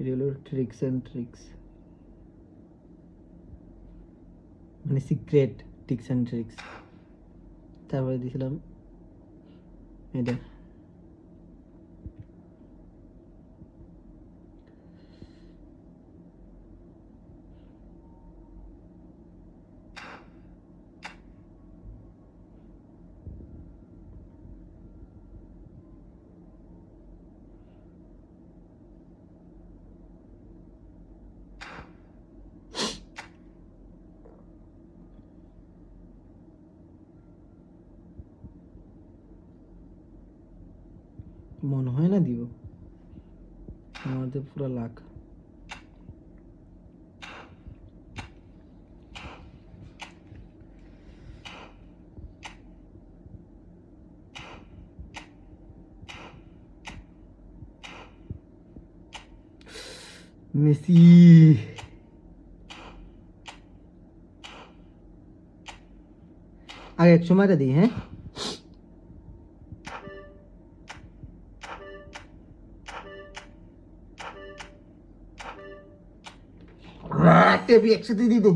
এটা হলো tricks and tricks মানে সিক্রেট ট্রিক্স অ্যান্ড ট্রিক্স তারপরে দিয়েছিলাম এটা মনে হয় না দিব। আমাদের পুরো লাখ মেসি। আগে একশো মারা দিই হ্যাঁ? টেপি একসাথে দিয়ে দে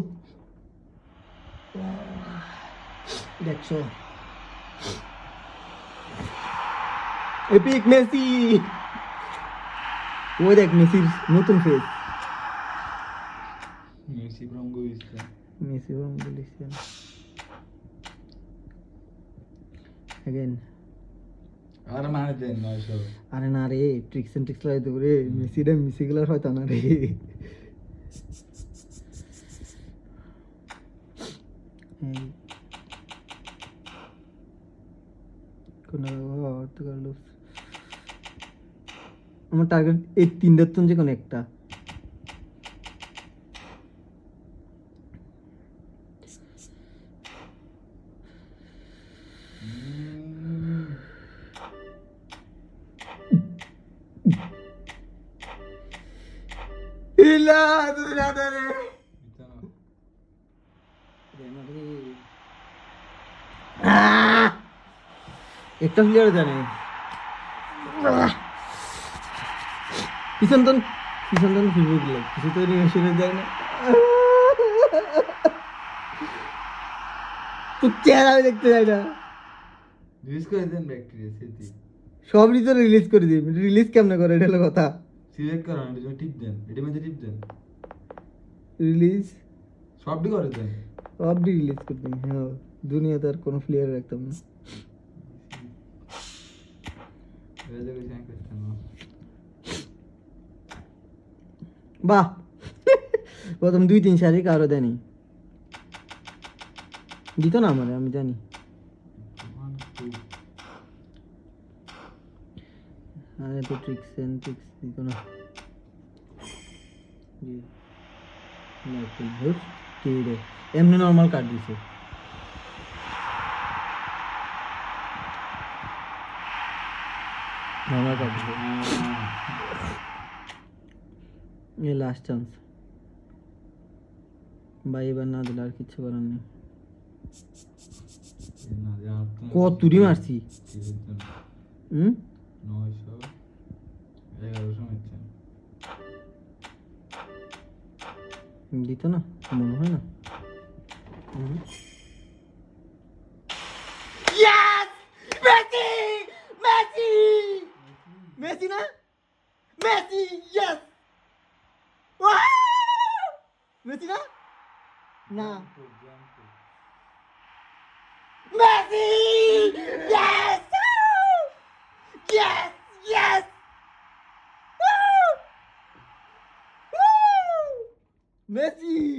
একশো এপিক মেসি ওই দেখ মেসির নতুন ফেস মেসি রঙ্গ মেসি রং বলেছেন অ্যাগেন আর মারে দেন নয়শো আরে না রে ট্রিক্স এন্ড ট্রিক্স লাগাইতে রে। মেসি রে মেসি গুলার হয়তো না রে। কোনো আমার টার্গেট এই তিনটার তো যে কোনো একটা। দুরা দরে একটা প্লেয়ার জানে। পিছন তন পিছন তন ফিরবে গেলে কিছু তো রিমেশনে যায় না। তো চেহারা দেখতে যাই না। রিলিজ করে দেন ব্যাকটেরিয়া স্মৃতি সবই তো রিলিজ করে দিই রিলিজ কেমনে করে? এটা হলো কথা। সিলেক্ট করেন এটা টিপ দেন। এটার মধ্যে টিপ দেন। রিলিজ সবটি করে দেন। রিলিজ করে হ্যাঁ দুনিয়াতে আর কোনো প্লেয়ার রাখতাম না। বাহ। প্রথম দুই, তিন সারি কারও দেয়নি। দিত না আমার, আমি জানি। আরে তো ট্রিক্স ট্রিক্স না। এমনি নর্মাল কাট দিছে। এ লাস্ট চান্স ভাই এবার না দিলে আর কিচ্ছু করার নেই। না যার তো কত তুড়ি মারছি? হুম? নয়শো এগারোশো দিত না মনে হয় না। Messi Argentina? Messi, yes! Wow! Messi না না Messi! Yes! Yes! Yes! Messi!